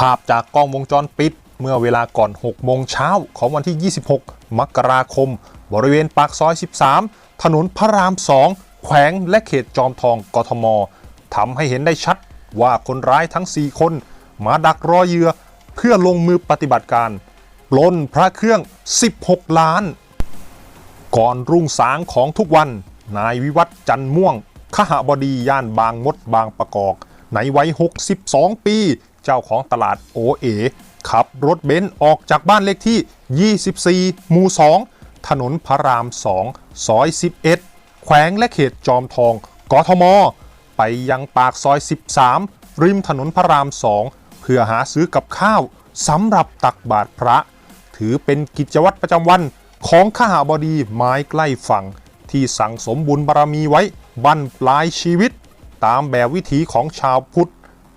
ภาพจากกล้องวงจรปิด เมื่อเวลาก่อน 6 โมงเช้าของวันที่ 26 มกราคม บริเวณปากซอย 13 ถนนพระราม 2 แขวงและเขตจอมทอง กทมทำให้เห็นได้ชัดว่าคนร้ายทั้ง 4 คน มาดักรอเหยื่อเพื่อลงมือปฏิบัติการปล้นพระเครื่อง 16 ล้าน ก่อนรุ่งสางของทุกวัน นายวิวัฒจันม่วง ขหบดีย่านบางมดบางประกอบในวัย 62 ปี เจ้าของตลาดโอเอขับรถเบนซ์ออกจากบ้านเลขที่ 24 หมู่ 2 ถนนพระราม 2 ซอย 11 แขวงและเขตจอมทอง กทม ไปยังปากซอย 13 ริมถนนพระราม 2 เพื่อหาซื้อกับข้าวสำหรับตักบาตรพระ ถือเป็นกิจวัตรประจำวันของข้าหาบดีไม้ใกล้ฝั่ง ที่สั่งสมบุญบารมีไว้บั้นปลายชีวิต ตามแบบวิถีของชาวพุทธ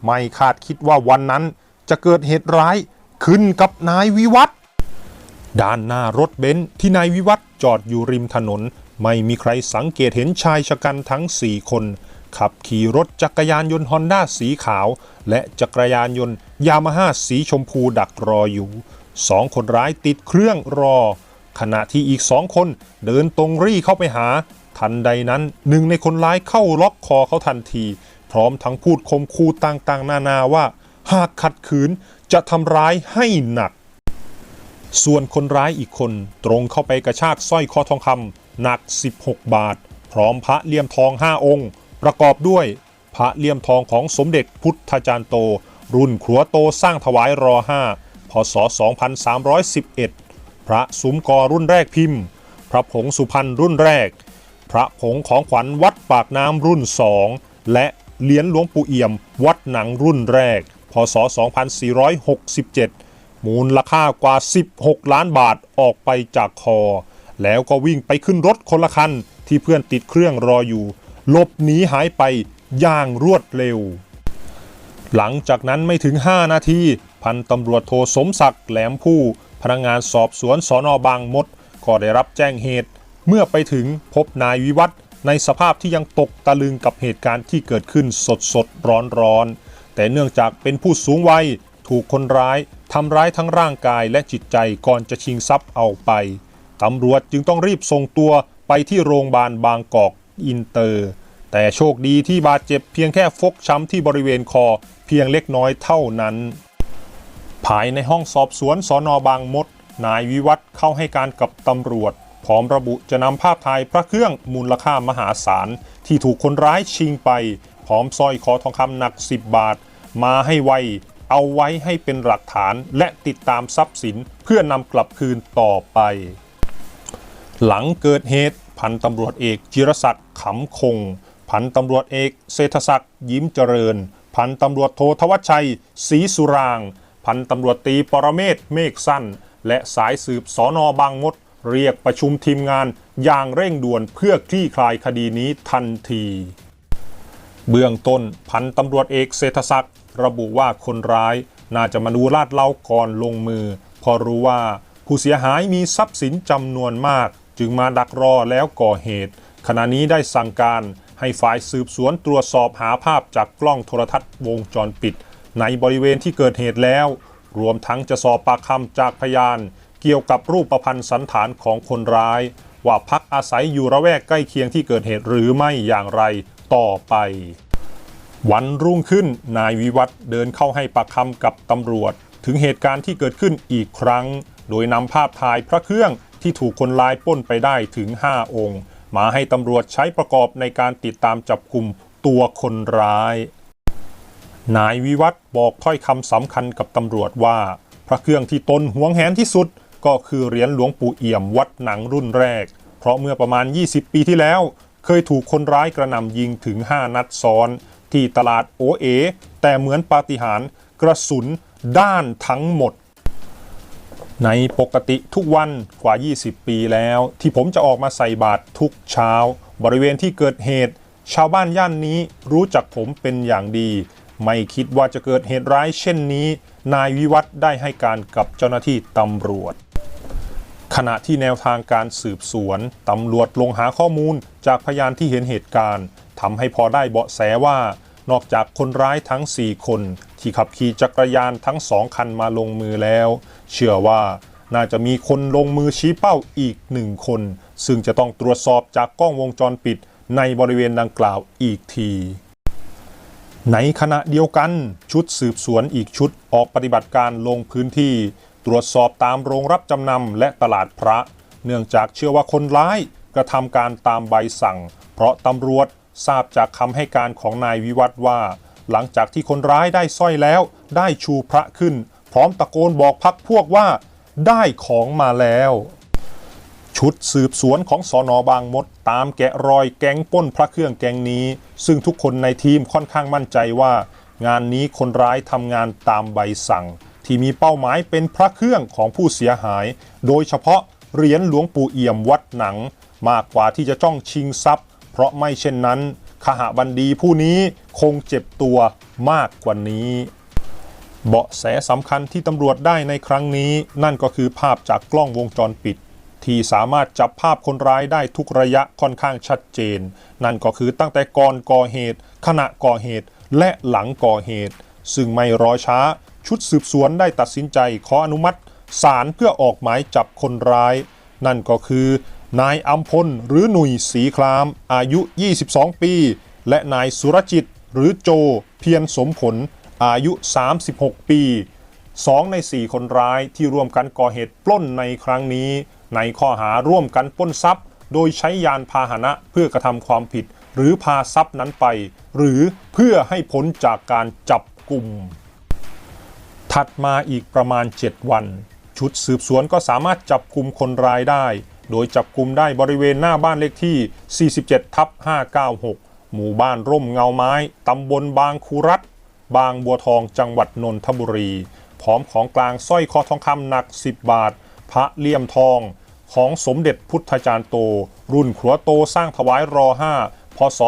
ไม่คาดคิดว่าวันนั้นจะเกิดเหตุร้ายขึ้นกับนายวิวัฒด้านหน้ารถเบนซ์ที่นายวิวัฒจอดอยู่ริมถนน ไม่มีใครสังเกตเห็นชายชะกันทั้ง4คน ขับขี่รถจักรยานยนต์ฮอนด้าสีขาว และจักรยานยนต์ยามาฮ่าสีชมพูดักรออยู่สองคนร้ายติดเครื่องรอ ขณะที่อีกสองคนเดินตรงรี่เข้าไปหา ทันใดนั้นหนึ่งในคนร้ายเข้าล็อกคอเขาทันที พร้อมทั้งพูดคมคูต่างๆ นานาว่าหากขัดขืนจะทำร้ายให้หนัก ส่วนคนร้ายอีกคนตรงเข้าไปกระชากสร้อยคอทองคำหนัก 16 บาท พร้อมพระเลี่ยมทอง 5 องค์ ประกอบด้วยพระเลี่ยมทองของสมเด็จพุทธจารย์โต รุ่นครัวโตสร้างถวายรอ5พศ 2311 พระสุมกอรุ่นแรกพิมพ์ พระผงสุพรรณรุ่นแรก พระผงของขวัญวัดปากน้ำรุ่น2และ เหรียญหลวงปู่เอี่ยม วัดหนังรุ่นแรก พศ 2467 มูลค่ากว่า 16 ล้านบาทออกไปจากคอ แล้วก็วิ่งไปขึ้นรถคนละคัน ที่เพื่อนติดเครื่องรออยู่หลบหนีหายไปอย่างรวดเร็ว หลังจากนั้นไม่ถึง 5 นาที พันตำรวจโทสมศักดิ์แหลมผู้ พนักงานสอบสวนสอนอบางมด ก็ได้รับแจ้งเหตุ เมื่อไปถึงพบนายวิวัฒน์ ในสภาพที่ยังตกตะลึงกับเหตุการณ์ที่เกิดขึ้นสดสดร้อนร้อนแต่เนื่องจากเป็นผู้สูงวัยถูกคนร้ายทำร้ายทั้งร่างกายและจิตใจก่อนจะชิงทรัพย์เอาไปตำรวจจึงต้องรีบส่งตัวไปที่โรงพยาบาลบางกอกอินเตอร์ แต่โชคดีที่บาดเจ็บเพียงแค่ฟกช้ำที่บริเวณคอเพียงเล็กน้อยเท่านั้น ภายในห้องสอบสวนสอนอบางมด นายวิวัฒเข้าให้การกับตำรวจ พร้อมระบุจะนำภาพถ่ายพระเครื่องมูลค่ามหาศาล ที่ถูกคนร้ายชิงไป พร้อมสร้อยคอทองคำหนัก 10 บาท มาให้ไว เอาไว้ให้เป็นหลักฐานและติดตามทรัพย์สินเพื่อนำกลับคืนต่อไป หลังเกิดเหตุพันตำรวจเอกจิรศักดิ์ขำคง พันตำรวจเอกเศรษฐศักดิ์ยิ้มเจริญ พันตำรวจโททวัชชัยศรีสุราง พันตำรวจตีปรเมศเมฆสั้น และสายสืบสอนอบางมด เรียกประชุมทีมงานอย่างเร่งด่วนเพื่อคลี่คลายคดีนี้ทันที เบื้องต้นพันตำรวจเอกเศรษฐศักดิ์ระบุว่าคนร้ายน่าจะมาดูลาดเล่าก่อนลงมือ พอรู้ว่าผู้เสียหายมีทรัพย์สินจำนวนมาก จึงมาดักรอแล้วก่อเหตุ ขณะนี้ได้สั่งการให้ฝ่ายสืบสวนตรวจสอบหาภาพจากกล้องโทรทัศน์วงจรปิด ในบริเวณที่เกิดเหตุแล้ว รวมทั้งจะสอบปากคำจากพยาน เกี่ยวกับรูปประพันธ์สันฐานของคนร้าย ว่าพักอาศัยอยู่ระแวกใกล้เคียงที่เกิดเหตุหรือไม่อย่างไรต่อไป วันรุ่งขึ้นนายวิวัฒเดินเข้าให้ปากคำกับตำรวจ ถึงเหตุการณ์ที่เกิดขึ้นอีกครั้ง โดยนำภาพถ่ายพระเครื่องที่ถูกคนร้ายปล้นไปได้ถึง 5 องค์ มาให้ตำรวจใช้ประกอบในการติดตามจับกลุ่มตัวคนร้าย นายวิวัฒบอกถ้อยคำสำคัญกับตำรวจว่า พระเครื่องที่ตนหวงแหนที่สุด ก็คือเหรียญหลวงปู่เอี่ยมวัดหนังรุ่นแรก เพราะเมื่อประมาณ 20 ปีที่แล้ว เคยถูกคนร้ายกระหน่ำยิงถึง 5 นัดซ้อน ที่ตลาดโอเอ แต่เหมือนปาฏิหาริย์กระสุนด้านทั้งหมด ในปกติทุกวันกว่า 20 ปีแล้ว ที่ผมจะออกมาใส่บาตรทุกเช้า บริเวณที่เกิดเหตุ ชาวบ้านย่านนี้รู้จักผมเป็นอย่างดี ไม่คิดว่าจะเกิดเหตุร้ายเช่นนี้ นายวิวัฒได้ให้การกับเจ้าหน้าที่ตำรวจ ขณะที่แนวทางการสืบสวนตำรวจลงหาข้อมูลจากพยานที่เห็นเหตุการณ์ทำให้พอได้เบาะแสว่านอกจากคนร้ายทั้ง 4 คน ที่ขับขี่จักรยานทั้งสองคันมาลงมือแล้ว เชื่อว่าน่าจะมีคนลงมือชี้เป้าอีกหนึ่งคน ซึ่งจะต้องตรวจสอบจากกล้องวงจรปิดในบริเวณดังกล่าวอีกที ในขณะเดียวกันชุดสืบสวนอีกชุดออกปฏิบัติการลงพื้นที่ ตรวจสอบตามโรงรับจำนำและตลาดพระ เนื่องจากเชื่อว่าคนร้ายกระทำการตามใบสั่ง เพราะตำรวจทราบจากคำให้การของนายวิวัฒว่า หลังจากที่คนร้ายได้สร้อยแล้ว ได้ชูพระขึ้น พร้อมตะโกนบอกพักพวกว่า ได้ของมาแล้ว ชุดสืบสวนของสอนอบางมด ตามแกะรอยแก๊งป้นพระเครื่องแก๊งนี้ ซึ่งทุกคนในทีมค่อนข้างมั่นใจว่า งานนี้คนร้ายทำงานตามใบสั่ง ที่มีเป้าหมายเป็นพระเครื่องของผู้เสียหาย โดยเฉพาะเหรียญหลวงปู่เอี่ยมวัดหนัง มากกว่าที่จะจ้องชิงทรัพย์ เพราะไม่เช่นนั้นขหบันดีผู้นี้คงเจ็บตัวมากกว่านี้ เบาะแสสำคัญที่ตำรวจได้ในครั้งนี้ นั่นก็คือภาพจากกล้องวงจรปิด ที่สามารถจับภาพคนร้ายได้ทุกระยะค่อนข้างชัดเจน นั่นก็คือตั้งแต่ก่อนก่อเหตุ ขณะก่อเหตุและหลังก่อเหตุ ซึ่งไม่รอช้า ชุดสืบสวนได้ตัดสินใจขออนุมัติศาลเพื่อออกหมายจับคนร้าย นั่นก็คือนายอัมพลหรือหนุ่ยสีคราม อายุ 22 ปี และนายสุรจิต หรือโจ เพียรสมผล อายุ 36 ปีสองใน 4 คนร้ายที่ร่วมกันก่อเหตุปล้นในครั้งนี้ ในข้อหาร่วมกันปล้นทรัพย์ โดยใช้ยานพาหนะเพื่อกระทำความผิด หรือพาทรัพย์นั้นไป หรือเพื่อให้พ้นจากการจับกลุ่ม ถัดมาอีกประมาณ 7 วัน ชุดสืบสวนก็สามารถจับกลุ่มคนร้ายได้ โดยจับกลุ่มได้บริเวณหน้าบ้านเลขที่ 47 ทับ 596 หมู่บ้านร่มเงาไม้ ตำบลบางคูรัตบางบัวทองจังหวัดนนทบุรี พร้อมของกลางสร้อยคอทองคำหนัก 10 บาท พระเลี่ยมทอง ของสมเด็จพุทธจารย์โต รุ่นขัวโตสร้างถวายรอ 5 พศ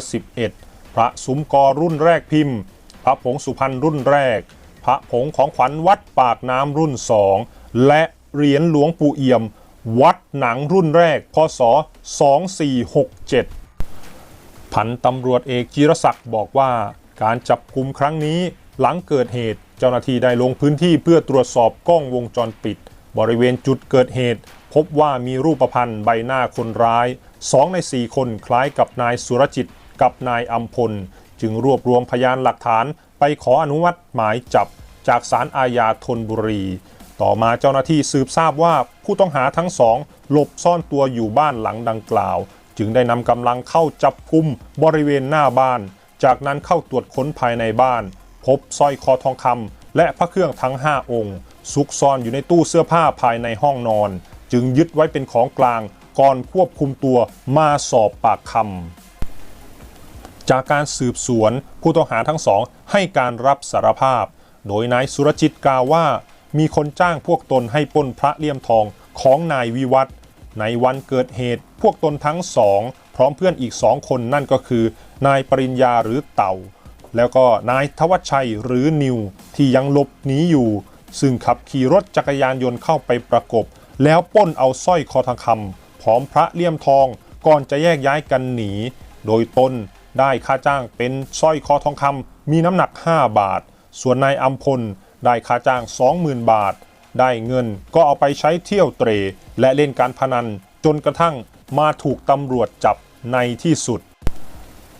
2311 พระสุมกอรุ่นแรกพิมพ์ พระผงสุพรรณรุ่นแรก ระผงของขวัญวัดปากน้ำรุ่น 2 และเหรียญหลวงปู่เอี่ยม วัดหนังรุ่นแรก พศ 2467 พันตำรวจเอกจิรศักดิ์บอกว่า การจับกลุ่มครั้งนี้หลังเกิดเหตุเจ้าหน้าที่ได้ลงพื้นที่เพื่อตรวจสอบกล้องวงจรปิด บริเวณจุดเกิดเหตุ พบว่ามีรูปพรรณใบหน้าคนร้ายสองใน 4 คนคล้ายกับนายสุรจิตกับนายอัมพล จึงรวบรวมพยานหลักฐาน ไปขออนุมัติหมายจับจากศาลอาญาธนบุรี ต่อมาเจ้าหน้าที่สืบทราบว่าผู้ต้องหาทั้งสองหลบซ่อนตัวอยู่บ้านหลังดังกล่าว จึงได้นำกำลังเข้าจับกุมบริเวณหน้าบ้าน จากนั้นเข้าตรวจค้นภายในบ้าน พบสร้อยคอทองคำและพระเครื่องทั้ง 5 องค์ ซุกซ่อนอยู่ในตู้เสื้อผ้าภายในห้องนอน จึงยึดไว้เป็นของกลางก่อนควบคุมตัวมาสอบปากคำ จากการสืบสวนผู้ต้องหาทั้งสองให้การรับสารภาพ โดยนายสุรจิตกล่าวว่า มีคนจ้างพวกตนให้ปล้นพระเลี่ยมทองของนายวิวัฒน์ในวันเกิดเหตุพวกตนทั้งสองพร้อมเพื่อนอีกสองคนนั่นก็คือ นายปริญญาหรือเต่า แล้วก็นายทวัชชัยหรือนิวที่ยังหลบหนีอยู่ ซึ่งขับขี่รถจักรยานยนต์เข้าไปประกบ แล้วปล้นเอาสร้อยคอทองคำพร้อมพระเลี่ยมทองก่อนจะแยกย้ายกันหนี โดยตน ได้ค่าจ้างเป็นสร้อยคอทองคำมีน้ำหนัก 5 บาท ส่วนนายอัมพลได้ค่าจ้าง 20,000 บาท ได้เงินก็เอาไปใช้เที่ยวเตร และเล่นการพนันจนกระทั่งมาถูกตำรวจจับในที่สุด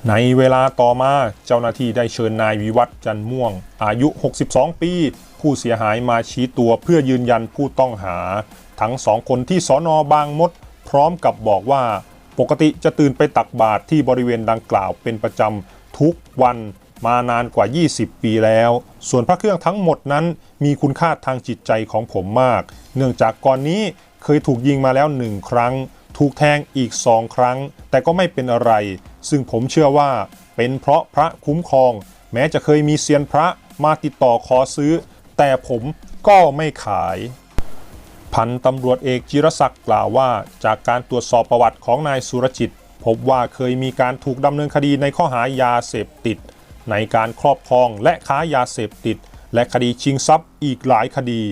ในเวลาต่อมาเจ้าหน้าที่ได้เชิญนายวิวัฒจันม่วง อายุ 62 ปี ผู้เสียหายมาชี้ตัวเพื่อยืนยันผู้ต้องหา ทั้งสองคนที่สอนอบางมด พร้อมกับบอกว่า ปกติจะตื่นไปตักบาตรที่บริเวณดังกล่าวเป็นประจำทุกวันมานานกว่า 20 ปีแล้ว ส่วนพระเครื่องทั้งหมดนั้นมีคุณค่าทางจิตใจของผมมาก เนื่องจากก่อนนี้เคยถูกยิงมาแล้วหนึ่งครั้ง ถูกแทงอีกสองครั้ง แต่ก็ไม่เป็นอะไร ซึ่งผมเชื่อว่าเป็นเพราะพระคุ้มครอง แม้จะเคยมีเซียนพระมาติดต่อขอซื้อ แต่ผมก็ไม่ขาย พันตำรวจเอกจิรศักดิ์กล่าวว่า จากการตรวจสอบประวัติของนายสุรจิต พบว่าเคยมีการถูกดำเนินคดีในข้อหายาเสพติด ในการครอบครองและค้ายาเสพติด และคดีชิงทรัพย์อีกหลายคดี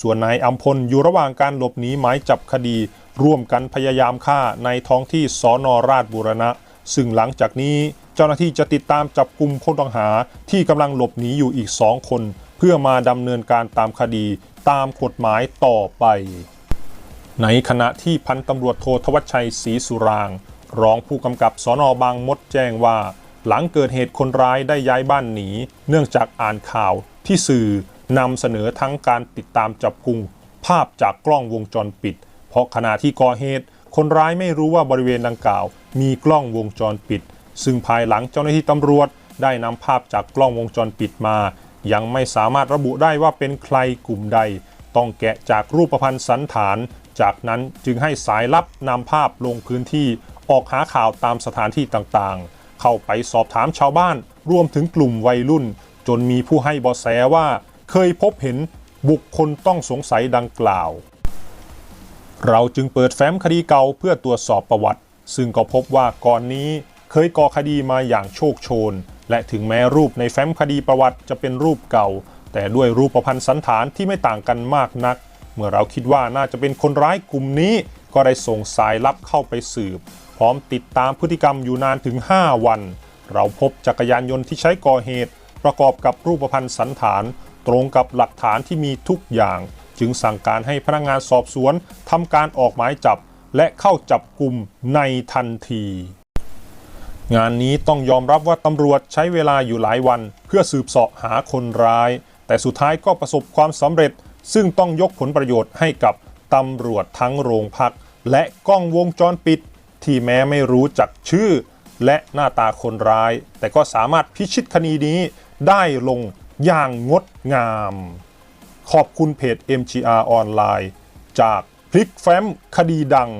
ส่วนนายอัมพลอยู่ระหว่างการหลบหนีหมายจับคดี ร่วมกันพยายามฆ่าในท้องที่สอนอราชบุรณะ ซึ่งหลังจากนี้เจ้าหน้าที่จะติดตามจับกลุ่มผู้ต้องหาที่กำลังหลบหนีอยู่อีกสองคน เพื่อมาดำเนินการตามคดี ตามกฎหมายต่อไป ในขณะที่พันตำรวจโททวัชชัยศรีสุราง รองผู้กำกับสอนอบางมดแจ้งว่า หลังเกิดเหตุคนร้ายได้ย้ายบ้านหนี เนื่องจากอ่านข่าวที่สื่อนำเสนอทั้งการติดตามจับกุมภาพจากกล้องวงจรปิด เพราะขณะที่ก่อเหตุ คนร้ายไม่รู้ว่าบริเวณดังกล่าว มีกล้องวงจรปิด ซึ่งภายหลังเจ้าหน้าที่ตำรวจได้นำภาพจากกล้องวงจรปิดมา ยังไม่สามารถระบุได้ว่าเป็นใครกลุ่มใด ต้องแกะจากรูปพรรณสันฐาน จากนั้นจึงให้สายลับนำภาพลงพื้นที่ออกหาข่าวตามสถานที่ต่างๆ เข้าไปสอบถามชาวบ้าน รวมถึงกลุ่มวัยรุ่น จนมีผู้ให้บาะแสว่า เคยพบเห็นบุคคลต้องสงสัยดังกล่าว เราจึงเปิดแฟ้มคดีเก่าเพื่อตรวจสอบประวัติ ซึ่งก็พบว่าก่อนนี้เคยก่อคดีมาอย่างโชคโชน และถึงแม้รูปในแฟ้มคดีประวัติจะเป็นรูปเก่า แต่ด้วยรูปพันธ์สันฐานที่ไม่ต่างกันมากนัก เมื่อเราคิดว่าน่าจะเป็นคนร้ายกลุ่มนี้ ก็ได้ส่งสายลับเข้าไปสืบ พร้อมติดตามพฤติกรรมอยู่นานถึง 5 วัน เราพบจักรยานยนต์ที่ใช้ก่อเหตุ ประกอบกับรูปพันธ์สันฐาน ตรงกับหลักฐานที่มีทุกอย่าง จึงสั่งการให้พนักงานสอบสวนทำการออกหมายจับ และเข้าจับกลุ่มในทันที งานนี้ต้องยอมรับว่าตำรวจใช้เวลาอยู่หลายวัน เพื่อสืบเสาะหาคนร้าย แต่สุดท้ายก็ประสบความสำเร็จ ซึ่งต้องยกผลประโยชน์ให้กับตำรวจทั้งโรงพัก และกล้องวงจรปิด ที่แม้ไม่รู้จักชื่อ และหน้าตาคนร้าย แต่ก็สามารถพิชิตคดีนี้ได้ลงอย่างงดงาม ขอบคุณเพจ MGR ออนไลน์ จากพลิกแฟ้มคดีดัง